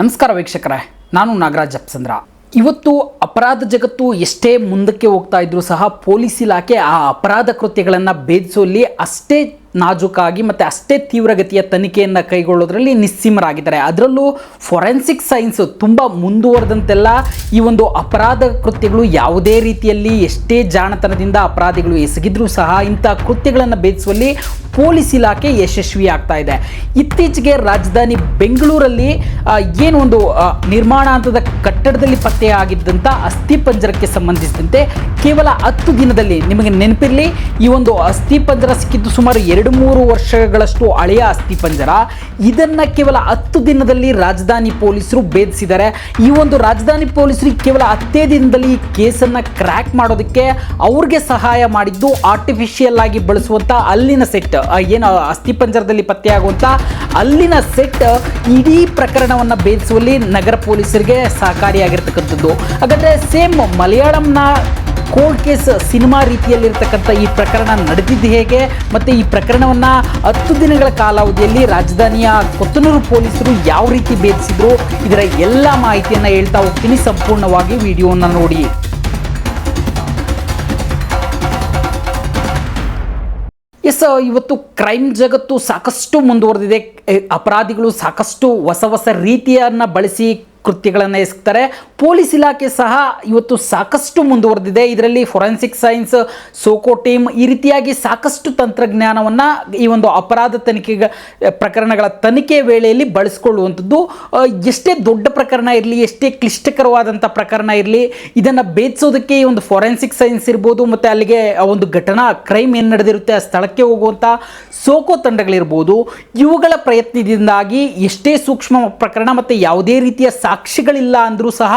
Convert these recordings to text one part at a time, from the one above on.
ನಮಸ್ಕಾರ ವೀಕ್ಷಕರೇ, ನಾನು ನಾಗರಾಜ್ ಅಪ್ಸಂದ್ರ. ಇವತ್ತು ಅಪರಾಧ ಜಗತ್ತು ಎಷ್ಟೇ ಮುಂದಕ್ಕೆ ಹೋಗ್ತಾ ಇದ್ರೂ ಸಹ ಪೊಲೀಸ್ ಇಲಾಖೆ ಆ ಅಪರಾಧ ಕೃತ್ಯಗಳನ್ನು ಭೇದಿಸುವಲ್ಲಿ ಅಷ್ಟೇ ನಾಜೂಕಾಗಿ ಮತ್ತು ಅಷ್ಟೇ ತೀವ್ರಗತಿಯ ತನಿಖೆಯನ್ನು ಕೈಗೊಳ್ಳೋದ್ರಲ್ಲಿ ನಿಸ್ಸೀಮರಾಗಿದ್ದಾರೆ. ಅದರಲ್ಲೂ ಫೊರೆನ್ಸಿಕ್ ಸೈನ್ಸ್ ತುಂಬ ಮುಂದುವರೆದಂತೆಲ್ಲ ಈ ಒಂದು ಅಪರಾಧ ಕೃತ್ಯಗಳು ಯಾವುದೇ ರೀತಿಯಲ್ಲಿ ಎಷ್ಟೇ ಜಾಣತನದಿಂದ ಅಪರಾಧಿಗಳು ಎಸಗಿದ್ರೂ ಸಹ ಇಂಥ ಕೃತ್ಯಗಳನ್ನು ಭೇದಿಸುವಲ್ಲಿ ಪೊಲೀಸ್ ಇಲಾಖೆ ಯಶಸ್ವಿ ಆಗ್ತಾ ಇದೆ. ಇತ್ತೀಚೆಗೆ ರಾಜಧಾನಿ ಬೆಂಗಳೂರಲ್ಲಿ ಏನೊಂದು ನಿರ್ಮಾಣ ಹಂತದ ಕಟ್ಟಡದಲ್ಲಿ ಪತ್ತೆಯಾಗಿದ್ದಂಥ ಅಸ್ಥಿಪಂಜರಕ್ಕೆ ಸಂಬಂಧಿಸಿದಂತೆ ಕೇವಲ ಹತ್ತು ದಿನದಲ್ಲಿ ನಿಮಗೆ ನೆನಪಿರಲಿ, ಈ ಒಂದು ಅಸ್ಥಿಪಂಜರ ಸಿಕ್ಕಿದ್ದು ಸುಮಾರು ಎರಡು ಮೂರು ವರ್ಷಗಳಷ್ಟು ಹಳೆಯ ಅಸ್ಥಿಪಂಜರ ಇದನ್ನು ಕೇವಲ ಹತ್ತು ದಿನದಲ್ಲಿ ರಾಜಧಾನಿ ಪೊಲೀಸರು ಭೇದಿಸಿದ್ದಾರೆ. ಈ ಒಂದು ರಾಜಧಾನಿ ಪೊಲೀಸರು ಕೇವಲ ಹತ್ತೇ ದಿನದಲ್ಲಿ ಈ ಕೇಸನ್ನು ಕ್ರ್ಯಾಕ್ ಮಾಡೋದಕ್ಕೆ ಅವ್ರಿಗೆ ಸಹಾಯ ಮಾಡಿದ್ದು ಆರ್ಟಿಫಿಷಿಯಲ್ ಆಗಿ ಬಳಸುವಂಥ ಅಲ್ಲಿನ ಸೆಟ್ ಏನು ಅಸ್ಥಿಪಂಜರದಲ್ಲಿ ಪತ್ತೆಯಾಗುವಂಥ ಅಲ್ಲಿನ ಸೆಟ್ ಇಡೀ ಪ್ರಕರಣವನ್ನು ಭೇದಿಸುವಲ್ಲಿ ನಗರ ಪೊಲೀಸರಿಗೆ ಸಹಕಾರಿಯಾಗಿರ್ತಕ್ಕಂಥದ್ದು. ಹಾಗಾದರೆ ಸೇಮ್ ಮಲಯಾಳಂನ ಕೋಲ್ಡ್ ಕೇಸ್ ಸಿನಿಮಾ ರೀತಿಯಲ್ಲಿರ್ತಕ್ಕಂಥ ಈ ಪ್ರಕರಣ ನಡೆದಿದ್ದು ಹೇಗೆ? ಮತ್ತು ಈ ಪ್ರಕರಣವನ್ನು ಹತ್ತು ದಿನಗಳ ಕಾಲಾವಧಿಯಲ್ಲಿ ರಾಜಧಾನಿಯ ಕೊತ್ತನೂರು ಪೊಲೀಸರು ಯಾವ ರೀತಿ ಭೇದಿಸಿದ್ರು? ಇದರ ಎಲ್ಲ ಮಾಹಿತಿಯನ್ನು ಹೇಳ್ತಾ ಹೋಗ್ತೀನಿ. ಸಂಪೂರ್ಣವಾಗಿ ವಿಡಿಯೋನ ನೋಡಿ. ಎಸ್ ಇವತ್ತು ಕ್ರೈಮ್ ಜಗತ್ತು ಸಾಕಷ್ಟು ಮುಂದುವರೆದಿದೆ. ಅಪರಾಧಿಗಳು ಸಾಕಷ್ಟು ಹೊಸ ಹೊಸ ರೀತಿಯನ್ನು ಬಳಸಿ ಕೃತ್ಯಗಳನ್ನು ಎಸಗ್ತಾರೆ. ಪೊಲೀಸ್ ಇಲಾಖೆ ಸಹ ಇವತ್ತು ಸಾಕಷ್ಟು ಮುಂದುವರೆದಿದೆ. ಇದರಲ್ಲಿ ಫೊರೆನ್ಸಿಕ್ ಸೈನ್ಸ್, ಸೋಕೋ ಟೀಮ್ ಈ ರೀತಿಯಾಗಿ ಸಾಕಷ್ಟು ತಂತ್ರಜ್ಞಾನವನ್ನು ಈ ಒಂದು ಅಪರಾಧ ತನಿಖೆ ಪ್ರಕರಣಗಳ ತನಿಖೆ ವೇಳೆಯಲ್ಲಿ ಬಳಸ್ಕೊಳ್ಳುವಂಥದ್ದು. ಎಷ್ಟೇ ದೊಡ್ಡ ಪ್ರಕರಣ ಇರಲಿ, ಎಷ್ಟೇ ಕ್ಲಿಷ್ಟಕರವಾದಂಥ ಪ್ರಕರಣ ಇರಲಿ, ಇದನ್ನು ಭೇದಿಸೋದಕ್ಕೆ ಈ ಒಂದು ಫೊರೆನ್ಸಿಕ್ ಸೈನ್ಸ್ ಇರ್ಬೋದು, ಮತ್ತು ಅಲ್ಲಿಗೆ ಒಂದು ಘಟನಾ ಕ್ರೈಮ್ ಏನು ನಡೆದಿರುತ್ತೆ, ಆ ಸ್ಥಳಕ್ಕೆ ಹೋಗುವಂಥ ಸೋಕೋ ತಂಡಗಳಿರ್ಬೋದು. ಇವುಗಳ ಪ್ರಯತ್ನದಿಂದಾಗಿ ಎಷ್ಟೇ ಸೂಕ್ಷ್ಮ ಪ್ರಕರಣ ಮತ್ತು ಯಾವುದೇ ರೀತಿಯ ಸಾಕ್ಷಿಗಳಿಲ್ಲ ಅಂದರೂ ಸಹ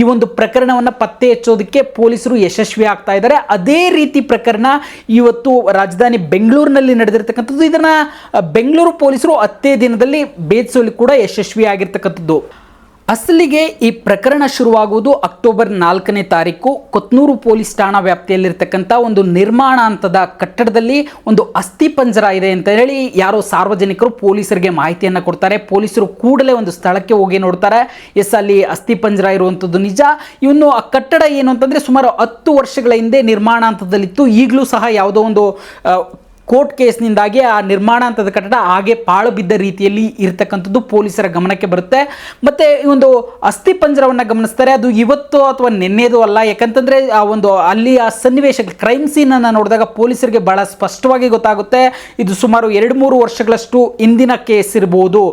ಈ ಒಂದು ಪ್ರಕರಣವನ್ನು ಪತ್ತೆ ಹಚ್ಚೋದಕ್ಕೆ ಪೊಲೀಸರು ಯಶಸ್ವಿ ಆಗ್ತಾ ಇದ್ದಾರೆ. ಅದೇ ರೀತಿ ಪ್ರಕರಣ ಇವತ್ತು ರಾಜಧಾನಿ ಬೆಂಗಳೂರಿನಲ್ಲಿ ನಡೆದಿರ್ತಕ್ಕಂಥದ್ದು. ಇದನ್ನು ಬೆಂಗಳೂರು ಪೊಲೀಸರು ಹತ್ತೇ ದಿನದಲ್ಲಿ ಬೇದ್ಸೋಲಿ ಕೂಡ ಯಶಸ್ವಿ ಆಗಿರ್ತಕ್ಕಂಥದ್ದು ಅಸಲಿಗೆ ಈ ಪ್ರಕರಣ ಶುರುವಾಗುವುದು ಅಕ್ಟೋಬರ್ ನಾಲ್ಕನೇ ತಾರೀಕು. ಕೊತ್ನೂರು ಪೊಲೀಸ್ ಠಾಣಾ ವ್ಯಾಪ್ತಿಯಲ್ಲಿರ್ತಕ್ಕಂಥ ಒಂದು ನಿರ್ಮಾಣ ಹಂತದ ಕಟ್ಟಡದಲ್ಲಿ ಒಂದು ಅಸ್ಥಿಪಂಜರ ಇದೆ ಅಂತ ಹೇಳಿ ಯಾರೋ ಸಾರ್ವಜನಿಕರು ಪೊಲೀಸರಿಗೆ ಮಾಹಿತಿಯನ್ನು ಕೊಡ್ತಾರೆ. ಪೊಲೀಸರು ಕೂಡಲೇ ಒಂದು ಸ್ಥಳಕ್ಕೆ ಹೋಗಿ ನೋಡ್ತಾರೆ. ಎಸ್, ಅಲ್ಲಿ ಅಸ್ಥಿಪಂಜರ ಇರುವಂಥದ್ದು ನಿಜ. ಇವನು ಆ ಕಟ್ಟಡ ಏನು ಅಂತಂದರೆ ಸುಮಾರು ಹತ್ತು ವರ್ಷಗಳ ಹಿಂದೆ ನಿರ್ಮಾಣ ಹಂತದಲ್ಲಿತ್ತು. ಈಗಲೂ ಸಹ ಯಾವುದೋ ಒಂದು ಕೋರ್ಟ್ ಕೇಸ್ನಿಂದಾಗಿ ಆ ನಿರ್ಮಾಣ ಅಂತದ ಕಟ್ಟಡ ಹಾಗೆ ಪಾಳು ಬಿದ್ದ ರೀತಿಯಲ್ಲಿ ಇರತಕ್ಕಂಥದ್ದು ಪೊಲೀಸರ ಗಮನಕ್ಕೆ ಬರುತ್ತೆ. ಮತ್ತು ಈ ಒಂದು ಅಸ್ಥಿಪಂಜರವನ್ನು ಗಮನಿಸ್ತಾರೆ. ಅದು ಇವತ್ತು ಅಥವಾ ನಿನ್ನೆದು ಅಲ್ಲ. ಯಾಕಂತಂದರೆ ಆ ಒಂದು ಅಲ್ಲಿ ಆ ಸನ್ನಿವೇಶ ಕ್ರೈಮ್ ಸೀನನ್ನು ನೋಡಿದಾಗ ಪೊಲೀಸರಿಗೆ ಬಹಳ ಸ್ಪಷ್ಟವಾಗಿ ಗೊತ್ತಾಗುತ್ತೆ. ಇದು ಸುಮಾರು ಎರಡು ಮೂರು ವರ್ಷಗಳಷ್ಟು ಇಂದಿನ ಕೇಸ್ ಇರ್ಬೋದು.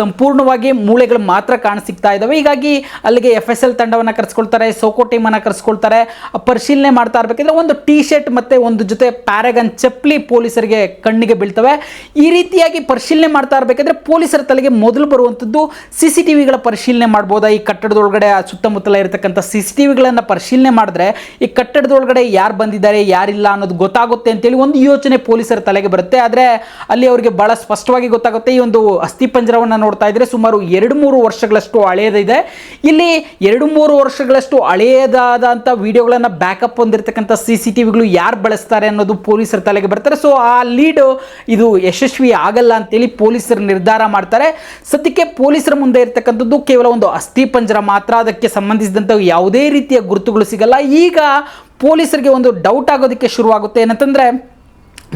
ಸಂಪೂರ್ಣವಾಗಿ ಮೂಳೆಗಳು ಮಾತ್ರ ಕಾಣಸಿಗ್ತಾ ಇದ್ದಾವೆ ಹೀಗಾಗಿ ಅಲ್ಲಿಗೆ ಎಫ್ ಎಸ್ ಎಲ್ ತಂಡವನ್ನು ಕರೆಸ್ಕೊಳ್ತಾರೆ ಸೋಕೋ ಟೀಮನ್ನು ಕರೆಸ್ಕೊಳ್ತಾರೆ, ಪರಿಶೀಲನೆ ಮಾಡ್ತಾ ಇರಬೇಕಿದ್ರೆ ಒಂದು ಟೀ ಶರ್ಟ್ ಮತ್ತು ಒಂದು ಜೊತೆ ಪ್ಯಾರಗನ್ ಚಪ್ಪಲಿ ಪೊಲೀಸರಿಗೆ ಕಣ್ಣಿಗೆ ಬೀಳ್ತವೆ. ಈ ರೀತಿಯಾಗಿ ಪರಿಶೀಲನೆ ಮಾಡ್ತಾ ಇರಬೇಕಾದ್ರೆ ಪೊಲೀಸರ ತಲೆಗೆ ಮೊದಲು ಬರುವಂಥದ್ದು ಸಿ ಸಿ ಪರಿಶೀಲನೆ ಮಾಡ್ಬೋದಾ? ಈ ಕಟ್ಟಡದೊಳಗಡೆ ಸುತ್ತಮುತ್ತಲ ಇರತಕ್ಕಂಥ ಸಿ ಸಿ ಟಿ ಪರಿಶೀಲನೆ ಮಾಡಿದ್ರೆ ಈ ಕಟ್ಟಡದೊಳಗಡೆ ಯಾರು ಬಂದಿದ್ದಾರೆ, ಯಾರಿಲ್ಲ ಅನ್ನೋದು ಗೊತ್ತಾಗುತ್ತೆ ಅಂತೇಳಿ ಒಂದು ಯೋಚನೆ ಪೊಲೀಸರ ತಲೆಗೆ ಬರುತ್ತೆ. ಆದರೆ ಅಲ್ಲಿ ಅವರಿಗೆ ಬಹಳ ಸ್ಪಷ್ಟವಾಗಿ ಗೊತ್ತಾಗುತ್ತೆ. ಈ ಒಂದು ಅಸ್ಥಿಪಂಜರವನ್ನು ನೋಡ್ತಾ ಇದ್ರೆ ಸುಮಾರು ಎರಡು ಮೂರು ವರ್ಷಗಳಷ್ಟು ಹಳೆಯದಿದೆ ಇಲ್ಲಿ ಎರಡು ಮೂರು ವರ್ಷಗಳಷ್ಟು ಹಳೆಯದಾದಂಥ ವಿಡಿಯೋಗಳನ್ನು ಬ್ಯಾಕಪ್ ಹೊಂದಿರತಕ್ಕಂಥ ಸಿ ಸಿ ಟಿ ಯಾರು ಬಳಸ್ತಾರೆ ಅನ್ನೋದು ಪೊಲೀಸರ ತಲೆಗೆ ಬರ್ತಾರೆ ಸೊ ಆ ಲೀಡ್ ಇದು ಯಶಸ್ವಿ ಆಗಲ್ಲ ಅಂತೇಳಿ ಪೊಲೀಸರು ನಿರ್ಧಾರ ಮಾಡ್ತಾರೆ. ಸದ್ಯಕ್ಕೆ ಪೊಲೀಸರ ಮುಂದೆ ಇರತಕ್ಕಂಥದ್ದು ಕೇವಲ ಒಂದು ಅಸ್ಥಿಪಂಜರ ಮಾತ್ರ. ಅದಕ್ಕೆ ಸಂಬಂಧಿಸಿದಂಥ ಯಾವುದೇ ರೀತಿಯ ಗುರುತುಗಳು ಸಿಗಲ್ಲ. ಈಗ ಪೊಲೀಸರಿಗೆ ಒಂದು ಡೌಟ್ ಆಗೋದಕ್ಕೆ ಶುರುವಾಗುತ್ತೆ. ಏನಂತಂದರೆ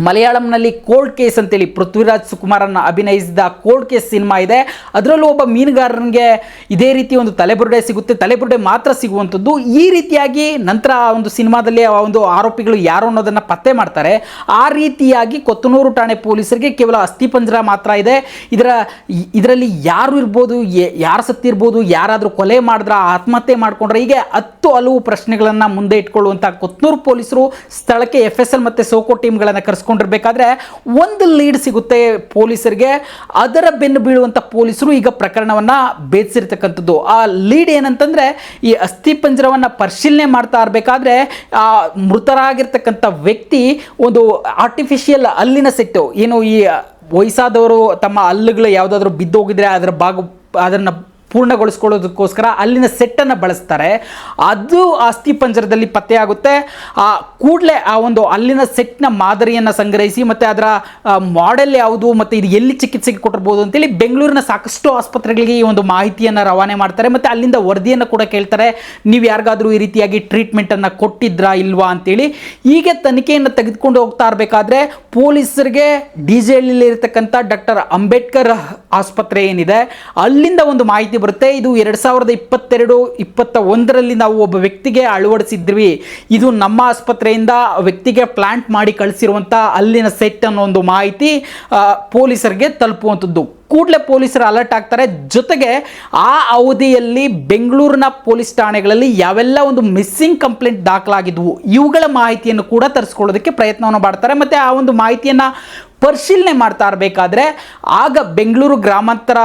ಮಲಯಾಳಂನಲ್ಲಿ ಕೋಲ್ಡ್ ಕೇಸ್ ಅಂತೇಳಿ ಪೃಥ್ವಿರಾಜ್ ಸುಕುಮಾರನ್ನು ಅಭಿನಯಿಸಿದ ಕೋಲ್ಡ್ ಕೇಸ್ ಸಿನಿಮಾ ಇದೆ. ಅದರಲ್ಲೂ ಒಬ್ಬ ಮೀನುಗಾರನಿಗೆ ಇದೇ ರೀತಿ ಒಂದು ತಲೆಬುರುಡೆ ಸಿಗುತ್ತೆ. ತಲೆಬುರುಡೆ ಮಾತ್ರ ಸಿಗುವಂಥದ್ದು. ಈ ರೀತಿಯಾಗಿ ನಂತರ ಆ ಒಂದು ಸಿನಿಮಾದಲ್ಲಿ ಆ ಒಂದು ಆರೋಪಿಗಳು ಯಾರು ಅನ್ನೋದನ್ನು ಪತ್ತೆ ಮಾಡ್ತಾರೆ. ಆ ರೀತಿಯಾಗಿ ಕೊತ್ತನೂರು ಠಾಣೆ ಪೊಲೀಸರಿಗೆ ಕೇವಲ ಅಸ್ಥಿಪಂಜರ ಮಾತ್ರ ಇದೆ. ಇದರ ಇದರಲ್ಲಿ ಯಾರು ಇರ್ಬೋದು ಯಾರು ಸತ್ತಿರ್ಬೋದು ಯಾರಾದರೂ ಕೊಲೆ ಮಾಡಿದ್ರ, ಆತ್ಮಹತ್ಯೆ ಮಾಡಿಕೊಂಡ್ರೆ, ಹೀಗೆ ಹತ್ತು ಹಲವು ಪ್ರಶ್ನೆಗಳನ್ನು ಮುಂದೆ ಇಟ್ಕೊಳ್ಳುವಂಥ ಕೊತ್ತನೂರು ಪೊಲೀಸರು ಸ್ಥಳಕ್ಕೆ ಎಫ್ ಎಸ್ ಎಲ್ ಮತ್ತು ಸೋಕೋ ಟೀಮ್ಗಳನ್ನು ಕರೆಸ್ಕೊಂಡಿರ್ಬೇಕಾದ್ರೆ ಒಂದು ಲೀಡ್ ಸಿಗುತ್ತೆ ಪೊಲೀಸರಿಗೆ, ಅದರ ಬೆನ್ನು ಬೀಳುವಂಥ ಪೊಲೀಸರು ಈಗ ಪ್ರಕರಣವನ್ನು ಭೇದಿಸಿರ್ತಕ್ಕಂಥದ್ದು ಆ ಲೀಡ್ ಏನಂತಂದರೆ ಈ ಅಸ್ಥಿಪಂಜರವನ್ನು ಪರಿಶೀಲನೆ ಮಾಡ್ತಾ ಇರಬೇಕಾದ್ರೆ, ಆ ಮೃತರಾಗಿರ್ತಕ್ಕಂಥ ವ್ಯಕ್ತಿ ಒಂದು ಆರ್ಟಿಫಿಷಿಯಲ್ ಅಲ್ಲಿನ ಸೆಟ್ಟು, ಏನು ಈ ವಯಸ್ಸಾದವರು ತಮ್ಮ ಹಲ್ಲುಗಳು ಯಾವುದಾದ್ರೂ ಬಿದ್ದೋಗಿದ್ರೆ ಅದರ ಭಾಗ, ಅದನ್ನು ಪೂರ್ಣಗೊಳಿಸ್ಕೊಳ್ಳೋದಕ್ಕೋಸ್ಕರ ಅಲ್ಲಿನ ಸೆಟ್ಟನ್ನು ಬಳಸ್ತಾರೆ. ಅದು ಆಸ್ತಿ ಪಂಜರದಲ್ಲಿ ಪತ್ತೆಯಾಗುತ್ತೆ. ಆ, ಕೂಡಲೇ ಆ ಒಂದು ಅಲ್ಲಿನ ಸೆಟ್ನ ಮಾದರಿಯನ್ನು ಸಂಗ್ರಹಿಸಿ ಮತ್ತು ಅದರ ಮಾಡೆಲ್ ಯಾವುದು ಮತ್ತು ಇದು ಎಲ್ಲಿ ಚಿಕಿತ್ಸೆಗೆ ಕೊಟ್ಟಿರ್ಬೋದು ಅಂತೇಳಿ ಬೆಂಗಳೂರಿನ ಸಾಕಷ್ಟು ಆಸ್ಪತ್ರೆಗಳಿಗೆ ಈ ಒಂದು ಮಾಹಿತಿಯನ್ನು ರವಾನೆ ಮಾಡ್ತಾರೆ. ಮತ್ತು ಅಲ್ಲಿಂದ ವರದಿಯನ್ನು ಕೂಡ ಕೇಳ್ತಾರೆ. ನೀವು ಯಾರಿಗಾದರೂ ಈ ರೀತಿಯಾಗಿ ಟ್ರೀಟ್ಮೆಂಟನ್ನು ಕೊಟ್ಟಿದ್ರಾ ಇಲ್ವಾ ಅಂತೇಳಿ. ಹೀಗೆ ತನಿಖೆಯನ್ನು ತೆಗೆದುಕೊಂಡು ಹೋಗ್ತಾ ಇರಬೇಕಾದ್ರೆ ಪೊಲೀಸರಿಗೆ ಡಿ ಜೆ ಇರತಕ್ಕಂಥ ಡಾಕ್ಟರ್ ಅಂಬೇಡ್ಕರ್ ಆಸ್ಪತ್ರೆ ಏನಿದೆ, ಅಲ್ಲಿಂದ ಒಂದು ಮಾಹಿತಿ ಬರುತ್ತೆ. ಇದು ಎರಡು ಸಾವಿರದ ಇಪ್ಪತ್ತೆರಡು ಇಪ್ಪತ್ತ ಒಂದರಲ್ಲಿ ನಾವು ಒಬ್ಬ ವ್ಯಕ್ತಿಗೆ ಅಳವಡಿಸಿದ್ವಿ. ಇದು ನಮ್ಮ ಆಸ್ಪತ್ರೆಯಿಂದ ವ್ಯಕ್ತಿಗೆ ಪ್ಲಾಂಟ್ ಮಾಡಿ ಕಳಿಸಿರುವಂಥ ಅಲ್ಲಿನ ಸೆಟ್ ಅನ್ನೋ ಒಂದು ಮಾಹಿತಿ ಪೊಲೀಸರಿಗೆ ತಲುಪುವಂಥದ್ದು. ಕೂಡಲೇ ಪೊಲೀಸರು ಅಲರ್ಟ್ ಆಗ್ತಾರೆ. ಜೊತೆಗೆ ಆ ಅವಧಿಯಲ್ಲಿ ಬೆಂಗಳೂರಿನ ಪೊಲೀಸ್ ಠಾಣೆಗಳಲ್ಲಿ ಯಾವೆಲ್ಲ ಒಂದು ಮಿಸ್ಸಿಂಗ್ ಕಂಪ್ಲೇಂಟ್ ದಾಖಲಾಗಿದ್ವು, ಇವುಗಳ ಮಾಹಿತಿಯನ್ನು ಕೂಡ ತರಿಸ್ಕೊಳ್ಳೋದಕ್ಕೆ ಪ್ರಯತ್ನವನ್ನು ಮಾಡ್ತಾರೆ. ಮತ್ತು ಆ ಒಂದು ಮಾಹಿತಿಯನ್ನು ಪರಿಶೀಲನೆ ಮಾಡ್ತಾ ಇರಬೇಕಾದ್ರೆ ಆಗ ಬೆಂಗಳೂರು ಗ್ರಾಮಾಂತರ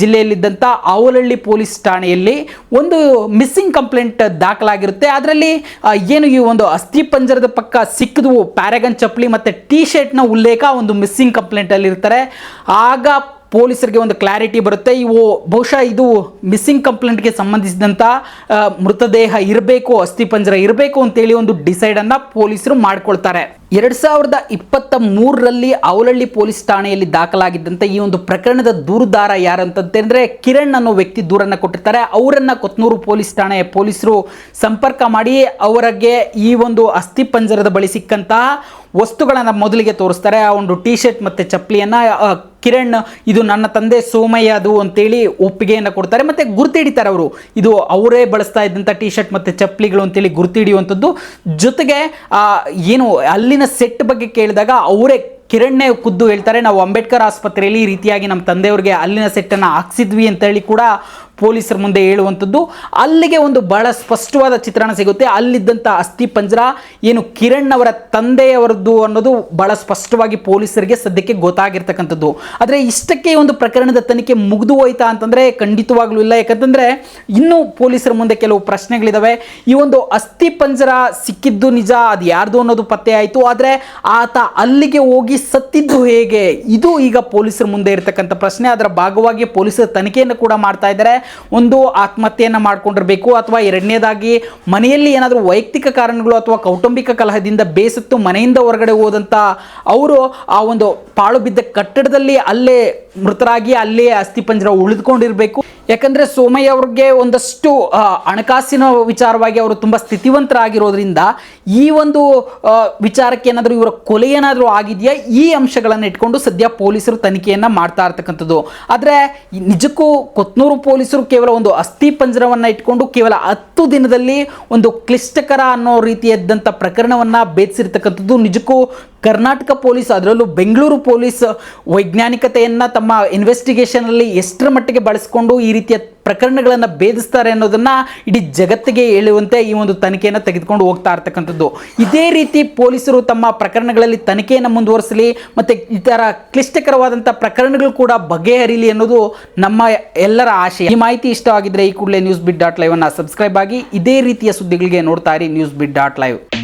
ಜಿಲ್ಲೆಯಲ್ಲಿದ್ದಂಥ ಅವಲಹಳ್ಳಿ ಪೊಲೀಸ್ ಠಾಣೆಯಲ್ಲಿ ಒಂದು ಮಿಸ್ಸಿಂಗ್ ಕಂಪ್ಲೇಂಟ್ ದಾಖಲಾಗಿರುತ್ತೆ. ಅದರಲ್ಲಿ ಏನು ಈ ಒಂದು ಅಸ್ಥಿ ಪಂಜರದ ಪಕ್ಕ ಸಿಕ್ಕಿದ್ವು ಪ್ಯಾರಗನ್ ಚಪ್ಪಲಿ ಮತ್ತು ಟಿ ಶರ್ಟ್ನ ಉಲ್ಲೇಖ ಒಂದು ಮಿಸ್ಸಿಂಗ್ ಕಂಪ್ಲೇಂಟಲ್ಲಿರ್ತಾರೆ. ಆಗ ಪೊಲೀಸರಿಗೆ ಒಂದು ಕ್ಲಾರಿಟಿ ಬರುತ್ತೆ. ಇವು ಬಹುಶಃ ಇದು ಮಿಸ್ಸಿಂಗ್ ಕಂಪ್ಲೇಂಟ್ಗೆ ಸಂಬಂಧಿಸಿದಂಥ ಮೃತದೇಹ ಇರಬೇಕು ಅಸ್ಥಿಪಂಜರ ಇರಬೇಕು ಅಂತೇಳಿ ಒಂದು ಡಿಸೈಡನ್ನು ಪೊಲೀಸರು ಮಾಡ್ಕೊಳ್ತಾರೆ. ಎರಡು ಸಾವಿರದ ಇಪ್ಪತ್ತ ಮೂರರಲ್ಲಿ ಅವಲಹಳ್ಳಿ ಪೊಲೀಸ್ ಠಾಣೆಯಲ್ಲಿ ದಾಖಲಾಗಿದ್ದಂಥ ಈ ಒಂದು ಪ್ರಕರಣದ ದೂರುದಾರ ಯಾರಂತಂತಂದರೆ ಕಿರಣ್ ಅನ್ನೋ ವ್ಯಕ್ತಿ ದೂರನ್ನು ಕೊಟ್ಟಿರ್ತಾರೆ. ಅವರನ್ನು ಕೊತ್ನೂರು ಪೊಲೀಸ್ ಠಾಣೆ ಪೊಲೀಸರು ಸಂಪರ್ಕ ಮಾಡಿ ಅವರಿಗೆ ಈ ಒಂದು ಅಸ್ಥಿಪಂಜರದ ಬಳಿ ಸಿಕ್ಕಂತಹ ವಸ್ತುಗಳನ್ನು ಮೊದಲಿಗೆ ತೋರಿಸ್ತಾರೆ. ಆ ಒಂದು ಟಿ ಶರ್ಟ್ ಮತ್ತು ಚಪ್ಪಲಿಯನ್ನು ಕಿರಣ್, ಇದು ನನ್ನ ತಂದೆ ಸೋಮಯ್ಯ ಅದು ಅಂತೇಳಿ ಒಪ್ಪಿಗೆಯನ್ನು ಕೊಡ್ತಾರೆ. ಮತ್ತು ಗುರ್ತಿಡಿತಾರೆ ಅವರು. ಇದು ಅವರೇ ಬಳಸ್ತಾ ಇದ್ದಂಥ ಟಿ ಶರ್ಟ್ ಮತ್ತು ಚಪ್ಪಲಿಗಳು ಅಂತೇಳಿ ಗುರ್ತಿಡಿಯುವಂಥದ್ದು. ಜೊತೆಗೆ ಏನು ಅಲ್ಲಿನ ಸೆಟ್ ಬಗ್ಗೆ ಕೇಳಿದಾಗ ಅವರೇ ಕಿರಣ್ನೇ ಖುದ್ದು ಹೇಳ್ತಾರೆ, ನಾವು ಅಂಬೇಡ್ಕರ್ ಆಸ್ಪತ್ರೆಯಲ್ಲಿ ಈ ರೀತಿಯಾಗಿ ನಮ್ಮ ತಂದೆಯವ್ರಿಗೆ ಅಲ್ಲಿನ ಸೆಟ್ಟನ್ನು ಹಾಕ್ಸಿದ್ವಿ ಅಂತೇಳಿ ಕೂಡ ಪೊಲೀಸರ ಮುಂದೆ ಹೇಳುವಂಥದ್ದು, ಅಲ್ಲಿಗೆ ಒಂದು ಬಹಳ ಸ್ಪಷ್ಟವಾದ ಚಿತ್ರಣ ಸಿಗುತ್ತೆ. ಅಲ್ಲಿದ್ದಂಥ ಅಸ್ಥಿ ಪಂಜರ, ಏನು ಕಿರಣ್ ಅವರ ತಂದೆಯವರದ್ದು ಅನ್ನೋದು ಬಹಳ ಸ್ಪಷ್ಟವಾಗಿ ಪೊಲೀಸರಿಗೆ ಸದ್ಯಕ್ಕೆ ಗೊತ್ತಾಗಿರ್ತಕ್ಕಂಥದ್ದು. ಆದರೆ ಇಷ್ಟಕ್ಕೆ ಒಂದು ಪ್ರಕರಣದ ತನಿಖೆ ಮುಗಿದು ಹೋಯ್ತಾ ಅಂತಂದರೆ ಖಂಡಿತವಾಗ್ಲೂ ಇಲ್ಲ. ಯಾಕಂತಂದರೆ ಇನ್ನೂ ಪೊಲೀಸರ ಮುಂದೆ ಕೆಲವು ಪ್ರಶ್ನೆಗಳಿದ್ದಾವೆ ಈ ಒಂದು ಅಸ್ಥಿ ಪಂಜರ ಸಿಕ್ಕಿದ್ದು ನಿಜ, ಅದು ಯಾರ್ದು ಅನ್ನೋದು ಪತ್ತೆ ಆಯಿತು. ಆದರೆ ಆತ ಅಲ್ಲಿಗೆ ಹೋಗಿ ಸತ್ತಿದ್ದು ಹೇಗೆ? ಇದು ಈಗ ಪೊಲೀಸರ ಮುಂದೆ ಇರತಕ್ಕಂಥ ಪ್ರಶ್ನೆ. ಅದರ ಭಾಗವಾಗಿ ಪೊಲೀಸರ ತನಿಖೆಯನ್ನು ಕೂಡ ಮಾಡ್ತಾ ಇದ್ದಾರೆ. ಒಂದು ಆತ್ಮಹತ್ಯೆಯನ್ನು ಮಾಡಿಕೊಂಡಿರಬೇಕು ಅಥವಾ ಎರಡನೇದಾಗಿ ಮನೆಯಲ್ಲಿ ಏನಾದರೂ ವೈಯಕ್ತಿಕ ಕಾರಣಗಳು ಅಥವಾ ಕೌಟುಂಬಿಕ ಕಲಹದಿಂದ ಬೇಸತ್ತು ಮನೆಯಿಂದ ಹೊರಗಡೆ ಹೋದಂಥ ಅವರು ಆ ಒಂದು ಪಾಳು ಬಿದ್ದ ಕಟ್ಟಡದಲ್ಲಿ ಅಲ್ಲೇ ಮೃತರಾಗಿ ಅಲ್ಲೇ ಅಸ್ಥಿಪಂಜರ ಉಳಿದುಕೊಂಡಿರಬೇಕು. ಯಾಕಂದರೆ ಸೋಮಯ್ಯ ಅವ್ರಿಗೆ ಒಂದಷ್ಟು ಹಣಕಾಸಿನ ವಿಚಾರವಾಗಿ ಅವರು ತುಂಬ ಸ್ಥಿತಿವಂತರಾಗಿರೋದ್ರಿಂದ ಈ ಒಂದು ವಿಚಾರಕ್ಕೆ ಏನಾದರೂ ಇವರ ಕೊಲೆ ಏನಾದರೂ ಆಗಿದೆಯಾ? ಈ ಅಂಶಗಳನ್ನು ಇಟ್ಕೊಂಡು ಸದ್ಯ ಪೊಲೀಸರು ತನಿಖೆಯನ್ನು ಮಾಡ್ತಾ ಇರ್ತಕ್ಕಂಥದ್ದು. ಆದರೆ ನಿಜಕ್ಕೂ ಕೊತ್ನೂರು ಪೊಲೀಸರು ಕೇವಲ ಒಂದು ಅಸ್ಥಿ ಪಂಜರವನ್ನು ಇಟ್ಕೊಂಡು ಕೇವಲ ಹತ್ತು ದಿನದಲ್ಲಿ ಒಂದು ಕ್ಲಿಷ್ಟಕರ ಅನ್ನೋ ರೀತಿಯಾದಂಥ ಪ್ರಕರಣವನ್ನು ಭೇದಿಸಿರ್ತಕ್ಕಂಥದ್ದು ನಿಜಕ್ಕೂ ಕರ್ನಾಟಕ ಪೊಲೀಸ್, ಅದರಲ್ಲೂ ಬೆಂಗಳೂರು ಪೊಲೀಸ್ ವೈಜ್ಞಾನಿಕತೆಯನ್ನು ತಮ್ಮ ಇನ್ವೆಸ್ಟಿಗೇಷನಲ್ಲಿ ಎಷ್ಟರ ಮಟ್ಟಿಗೆ ಬಳಸಿಕೊಂಡು ಈ ರೀತಿಯ ಪ್ರಕರಣಗಳನ್ನು ಭೇದಿಸ್ತಾರೆ ಅನ್ನೋದನ್ನು ಇಡೀ ಜಗತ್ತಿಗೆ ಹೇಳುವಂತೆ ಈ ಒಂದು ತನಿಖೆಯನ್ನು ತೆಗೆದುಕೊಂಡು ಹೋಗ್ತಾ ಇರ್ತಕ್ಕಂಥದ್ದು. ಇದೇ ರೀತಿ ಪೊಲೀಸರು ತಮ್ಮ ಪ್ರಕರಣಗಳಲ್ಲಿ ತನಿಖೆಯನ್ನು ಮುಂದುವರಿಸಲಿ, ಮತ್ತು ಇತರ ಕ್ಲಿಷ್ಟಕರವಾದಂಥ ಪ್ರಕರಣಗಳು ಕೂಡ ಬಗೆಹರಿಲಿ ಅನ್ನೋದು ನಮ್ಮ ಎಲ್ಲರ ಆಶೆ ಈ ಮಾಹಿತಿ ಇಷ್ಟವಾಗಿದ್ದರೆ ಈ ಕೂಡಲೇ ನ್ಯೂಸ್ ಬಿಡ್ ಡಾಟ್ ಲೈವನ್ನು ಸಬ್ಸ್ಕ್ರೈಬ್ ಆಗಿ ಇದೇ ರೀತಿಯ ಸುದ್ದಿಗಳಿಗೆ ನೋಡ್ತಾ ಇರಿ ನ್ಯೂಸ್ ಬಿಡ್ ಡಾಟ್ ಲೈವ್